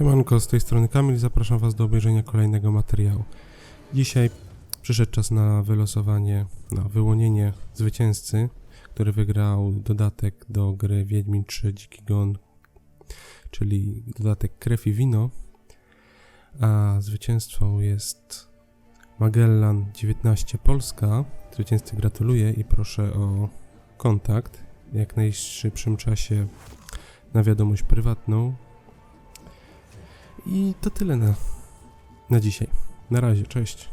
Siemanko, z tej strony Kamil, zapraszam Was do obejrzenia kolejnego materiału. Dzisiaj przyszedł czas na wylosowanie, na wyłonienie zwycięzcy, który wygrał dodatek do gry Wiedźmin 3 Dziki Gon, czyli dodatek Krew i Wino, a zwycięzcą jest Magellan 19 Polska. Zwycięzcy gratuluję i proszę o kontakt jak najszybszym czasie na wiadomość prywatną. I to tyle na, na dzisiaj. Na razie, cześć.